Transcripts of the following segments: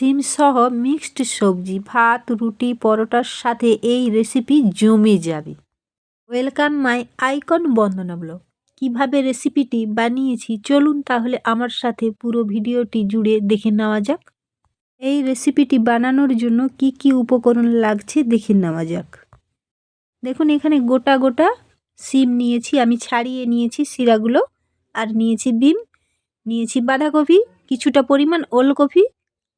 সিম সহ মিক্সড সবজি, ভাত, রুটি, পরোটার সাথে এই রেসিপি জমে যাবে। Welcome my icon Bandana blog. কীভাবে রেসিপিটি বানিয়েছি চলুন তাহলে আমার সাথে পুরো ভিডিওটি জুড়ে দেখে নেওয়া যাক। এই রেসিপিটি বানানোর জন্য কি কি উপকরণ লাগছে দেখে নেওয়া যাক। দেখুন, এখানে গোটা গোটা সিম নিয়েছি, আমি ছাড়িয়ে নিয়েছি শিরাগুলো, আর নিয়েছি ডিম নিয়েছি বাঁধাকপি, কিছুটা পরিমাণ ওলকপি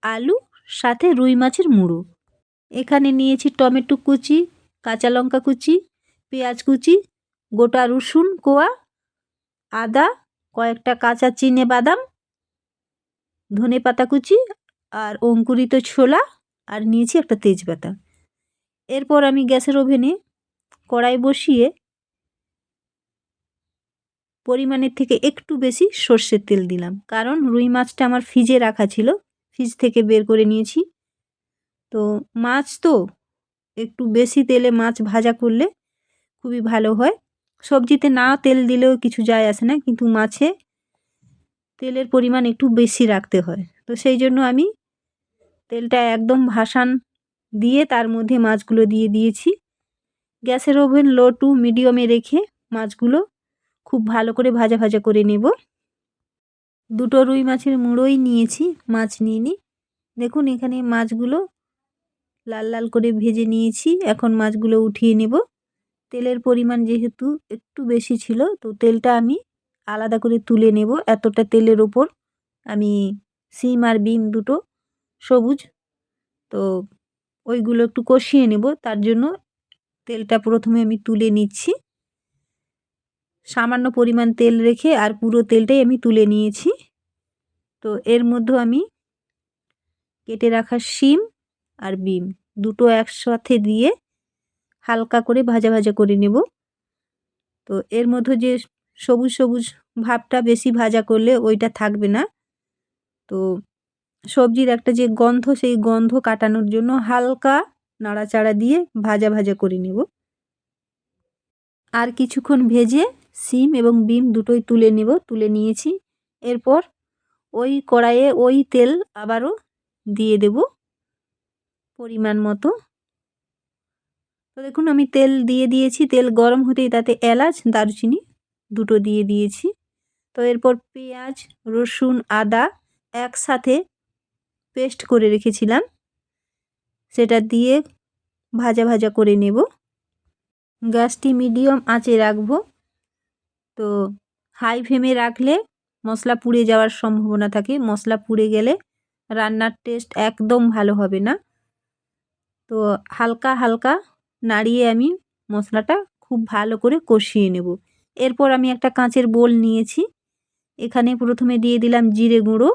আলু, সাথে রুই মাছের মুড়ো। এখানে নিয়েছি টমেটো কুচি, কাঁচা লঙ্কা কুচি, পেঁয়াজ কুচি, গোটা রসুন, কোয়া, আদা, কয়েকটা কাঁচা চিনে বাদাম, ধনে পাতা কুচি আর অঙ্কুরিত ছোলা আর নিয়েছি একটা তেজপাতা। এরপর আমি গ্যাসের ওভেনে কড়াই বসিয়ে পরিমাণের থেকে একটু বেশি সর্ষের তেল দিলাম, কারণ রুই মাছটা আমার ফ্রিজে রাখা ছিল। ফ্রিজ থেকে বের করে নিয়েছি। তো মাছ তো একটু বেশি তেলে মাছ ভাজা করলে খুবই ভালো হয়। সবজিতে না তেল দিলেও কিছু যায় আসে না, কিন্তু মাছে তেলের পরিমাণ একটু বেশি রাখতে হয়। তো সেই জন্য আমি তেলটা একদম ভাসান দিয়ে তার মধ্যে মাছগুলো দিয়ে দিয়েছি। গ্যাসের ওভেন লো টু মিডিয়ামে রেখে মাছগুলো খুব ভালো করে ভাজা ভাজা করে নেব। দুটো রুই মাছের মুড়োই নিয়েছি, মাছ নিয়ে নিই দেখুন এখানে মাছগুলো লাল লাল করে ভেজে নিয়েছি, এখন মাছগুলো উঠিয়ে নেব। তেলের পরিমাণ যেহেতু একটু বেশি ছিল, তো তেলটা আমি আলাদা করে তুলে নেব। এতটা তেলের ওপর আমি সিম আর বিম দুটো সবুজ, তো ওইগুলো একটু কষিয়ে নেব। তার জন্য তেলটা প্রথমে আমি তুলে নিচ্ছি। সামান্য পরিমাণ তেল রেখে আর পুরো তেলটাই আমি তুলে নিয়েছি। তো এর মধ্যে আমি কেটে রাখা শিম আর বিম দুটো একসাথে দিয়ে হালকা করে ভাজা ভাজা করে নেব। তো এর মধ্যে যে সবুজ সবুজ ভাবটা বেশি ভাজা করলে ওইটা থাকবে না। তো সবজির একটা যে গন্ধ, সেই গন্ধ কাটানোর জন্য হালকা নাড়াচাড়া দিয়ে ভাজা ভাজা করে নেব। আর কিছুক্ষণ ভেজে সিম এবং বিম দুটোই তুলে নেব, তুলে নিয়েছি। এরপর ওই কড়াইয়ে ওই তেল আবারও দিয়ে দেব পরিমাণ মতো। তো দেখুন, আমি তেল দিয়ে দিয়েছি, তেল গরম হতেই তাতে এলাচ, দারুচিনি দুটো দিয়ে দিয়েছি। তো এরপর পেঁয়াজ, রসুন, আদা একসাথে পেস্ট করে রেখেছিলাম। সেটা দিয়ে ভাজা ভাজা করে নেব। গ্যাসটি মিডিয়াম আঁচে রাখব। তো হাই ফ্লেমে রাখলে মশলা পুড়ে যাওয়ার সম্ভাবনা থাকে। মশলা পুড়ে গেলে রান্নার টেস্ট একদম ভালো হবে না। তো হালকা হালকা নাড়িয়ে আমি মশলাটা খুব ভালো করে কষিয়ে নেব। এরপর আমি একটা কাঁচের বোল নিয়েছি। এখানে প্রথমে দিয়ে দিলাম জিরে গুঁড়ো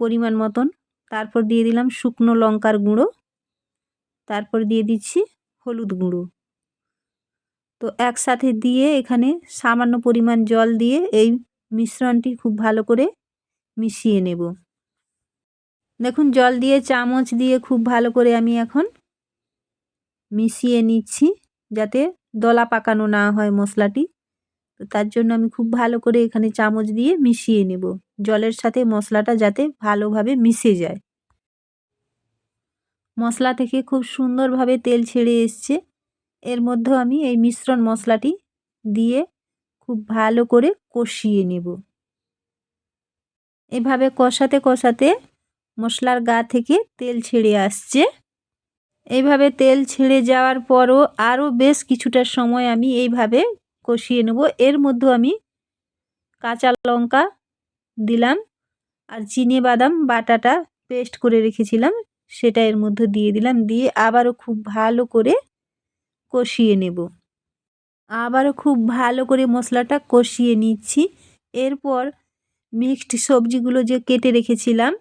পরিমাণ মতন। তারপর দিয়ে দিলাম শুকনো লঙ্কার গুঁড়ো। তারপর দিয়ে দিচ্ছি হলুদ গুঁড়ো। তো একসাথে দিয়ে এখানে সামান্য পরিমাণ জল দিয়ে এই মিশ্রণটি খুব ভালো করে মিশিয়ে নেব। দেখুন, জল দিয়ে চামচ দিয়ে খুব ভালো করে আমি এখন মিশিয়ে নিচ্ছি যাতে দলা পাকানো না হয় মশলাটি। তো তার জন্য আমি খুব ভালো করে এখানে চামচ দিয়ে মিশিয়ে নেব। জলের সাথে মশলাটা যাতে ভালোভাবে মিশে যায়। মশলা থেকে খুব সুন্দরভাবে তেল ছেড়ে এসছে। এর মধ্যেও আমি এই মিশ্রণ মশলাটি দিয়ে খুব ভালো করে কষিয়ে নেব। এভাবে কষাতে কষাতে মশলার গা থেকে তেল ছেড়ে আসছে। এইভাবে তেল ছেড়ে যাওয়ার পরও আরও বেশ কিছুটা সময় আমি এইভাবে কষিয়ে নেব। এর মধ্যে আমি কাঁচা লঙ্কা দিলাম আর চিনে, বাদাম, বাটাটা পেস্ট করে রেখেছিলাম, সেটা এর মধ্যে দিয়ে দিলাম। দিয়ে আবারও খুব ভালো করে কষিয়ে নেব। আবারও খুব ভালো করে মশলাটা কষিয়ে নিচ্ছি। এরপর মিক্সড সবজিগুলো যে কেটে রেখেছিলাম,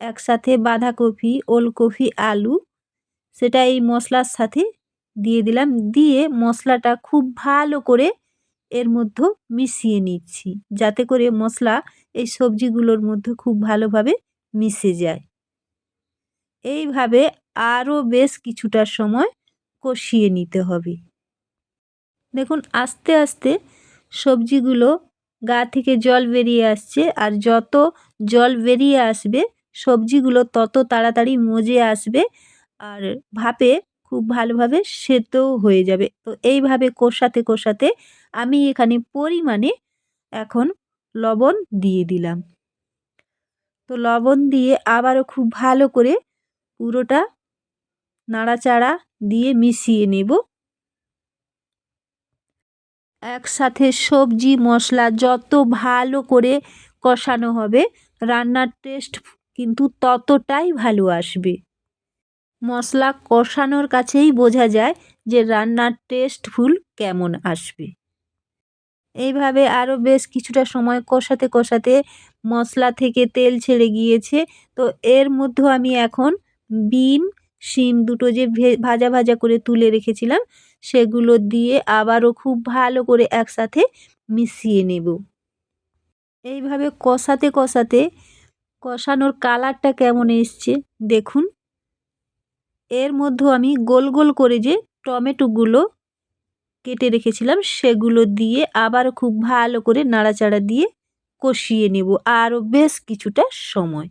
একসাথে বাঁধাকপি, ওলকপি, আলু, সেটা এই মশলার সাথে দিয়ে দিলাম। দিয়ে মশলাটা খুব ভালো করে এর মধ্যে মিশিয়ে নিচ্ছি, যাতে করে মশলা এই সবজিগুলোর মধ্যে খুব ভালোভাবে মিশে যায়। এইভাবে আরও বেশ কিছুটা সময় কষিয়ে নিতে হবে। দেখুন, আস্তে আস্তে সবজিগুলো গা থেকে জল বেরিয়ে আসছে আর যত জল বেরিয়ে আসবে, সবজিগুলো তত তাড়াতাড়ি মজে আসবে আর ভাপে খুব ভালোভাবে সেদ্ধও হয়ে যাবে। তো এইভাবে কষাতে কষাতে আমি এখানে পরিমাণে এখন লবণ দিয়ে দিলাম। তো লবণ দিয়ে আবারও খুব ভালো করে পুরোটা নাড়াচাড়া দিয়ে মিশিয়ে নেব। একসাথে সবজি, মশলা যত ভালো করে কষানো হবে, রান্নার টেস্ট কিন্তু ততটাই ভালো আসবে। মশলা কষানোর কাছেই বোঝা যায় যে রান্নার টেস্টফুল কেমন আসবে। এইভাবে আরও বেশ কিছুটা সময় কষাতে কষাতে মশলা থেকে তেল ছেড়ে গিয়েছে। তো এর মধ্যে আমি এখন বিম শিম দুটো যে ভাজা ভাজা করে তুলে রেখেছিলাম, সেগুলো দিয়ে আবারও খুব ভালো করে একসাথে মিশিয়ে নেব। এইভাবে কষাতে কষাতে কষানোর কালারটা কেমন এসছে দেখুন। এর মধ্যে আমি গোল গোল করে যে টমেটোগুলো কেটে রেখেছিলাম, সেগুলো দিয়ে আবার খুব ভালো করে নাড়াচাড়া দিয়ে কষিয়ে নেব। আরও বেশ কিছুটা সময়।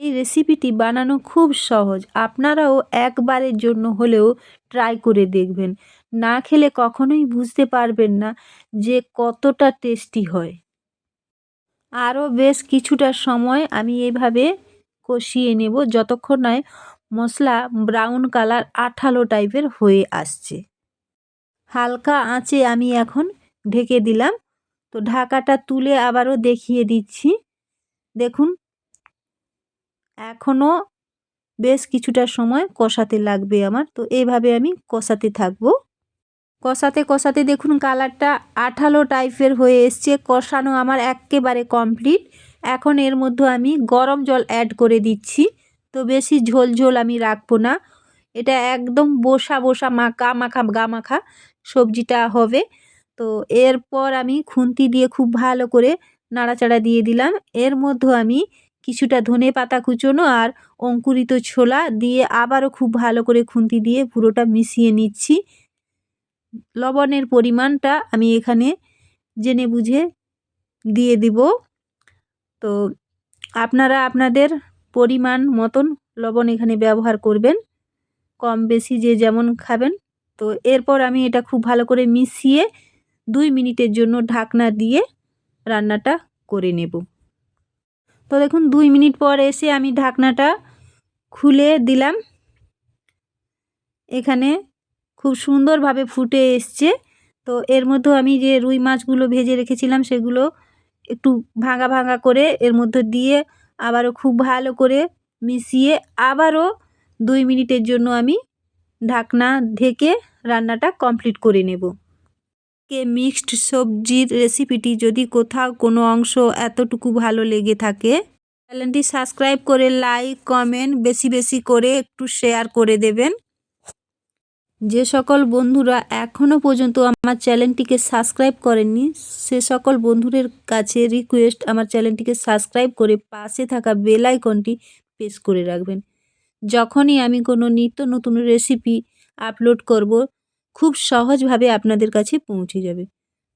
এই রেসিপিটি বানানো খুব সহজ। আপনারাও একবারের জন্য হলেও ট্রাই করে দেখবেন। না খেলে কখনোই বুঝতে পারবেন না যে কতটা টেস্টি হয়। আরও বেশ কিছুটা সময় আমি এভাবে কষিয়ে নেব যতক্ষণ নয় মশলা ব্রাউন কালার আঠালো টাইপের হয়ে আসছে। হালকা আঁচে আমি এখন ঢেকে দিলাম। তো ঢাকাটা তুলে আবারও দেখিয়ে দিচ্ছি। দেখুন এখনও বেশ কিছুটা সময় কষাতে লাগবে আমার। তো এইভাবে আমি কষাতে থাকব। কষাতে কষাতে দেখুন কালারটা আঠালো টাইপের হয়ে এসছে। কষানো আমার একেবারে কমপ্লিট। এখন এর মধ্যে আমি গরম জল অ্যাড করে দিচ্ছি। তো বেশি ঝোল ঝোল আমি রাখব না। এটা একদম বসা বসা মাখা মাখা গা মাখা সবজিটা হবে। তো এরপর আমি খুন্তি দিয়ে খুব ভালো করে নাড়াচাড়া দিয়ে দিলাম। এর মধ্যে আমি কিছুটা ধনে পাতা কুচোনো আর অঙ্কুরিত ছোলা দিয়ে আবারও খুব ভালো করে খুন্তি দিয়ে পুরোটা মিশিয়ে নিচ্ছি। লবণের পরিমাণটা আমি এখানে জেনে বুঝে দিয়ে দিব। তো আপনারা আপনাদের পরিমাণ মতন লবণ এখানে ব্যবহার করবেন, কম বেশি যে যেমন খাবেন। তো এরপর আমি এটা খুব ভালো করে মিশিয়ে দুই মিনিটের জন্য ঢাকনা দিয়ে রান্নাটা করে নেব। তো দেখুন, দুই মিনিট পর এসে আমি ঢাকনাটা খুলে দিলাম। এখানে খুব সুন্দরভাবে ফুটে এসছে। তো এর মধ্যে আমি যে রুই মাছগুলো ভেজে রেখেছিলাম, সেগুলো একটু ভাঙা ভাঙা করে এর মধ্যে দিয়ে আবারও খুব ভালো করে মিশিয়ে আবারও দুই মিনিটের জন্য আমি ঢাকনা ঢেকে রান্নাটা কমপ্লিট করে নেব। কে মিক্সড সবজির রেসিপিটি যদি কোথাও কোনো অংশ এতটুকু ভালো লেগে থাকে, চ্যানেলটি সাবস্ক্রাইব করে লাইক, কমেন্ট বেশি বেশি করে একটু শেয়ার করে দেবেন। যে সকল বন্ধুরা এখনও পর্যন্ত আমার চ্যানেলটিকে সাবস্ক্রাইব করেননি, সে সকল বন্ধুদের কাছে রিকোয়েস্ট আমার চ্যানেলটিকে সাবস্ক্রাইব করে পাশে থাকা বেল আইকনটি প্রেস করে রাখবেন। যখনই আমি কোনো নিত্য নতুন রেসিপি আপলোড করব খুব সহজভাবে আপনাদের কাছে পৌঁছে যাবে।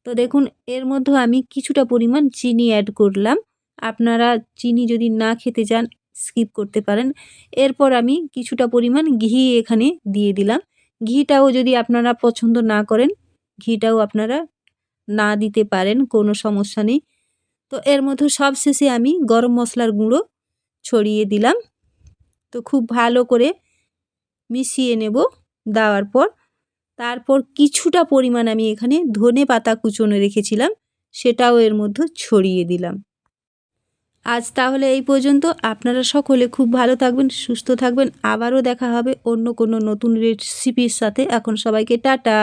তো দেখুন, এর মধ্যে আমি কিছুটা পরিমাণ চিনি অ্যাড করলাম। আপনারা চিনি যদি না খেতে চান স্কিপ করতে পারেন। এরপর আমি কিছুটা পরিমাণ ঘি এখানে দিয়ে দিলাম। ঘিটাও যদি আপনারা পছন্দ না করেন, ঘিটাও আপনারা না দিতে পারেন, কোনো সমস্যা নেই। তো এর মধ্যে সব শেষে আমি গরম মশলার গুঁড়ো ছড়িয়ে দিলাম। তো খুব ভালো করে মিশিয়ে নেব দেওয়ার পর। তারপর কিছুটা পরিমাণ আমি এখানে ধনে পাতা কুচোনো রেখেছিলাম, সেটাও এর মধ্যে ছড়িয়ে দিলাম। আজ তাহলে এই পর্যন্ত। আপনারা সকলে খুব ভালো থাকবেন, সুস্থ থাকবেন। আবারও দেখা হবে অন্য কোনো নতুন রেসিপির সাথে। এখন সবাইকে টাটা।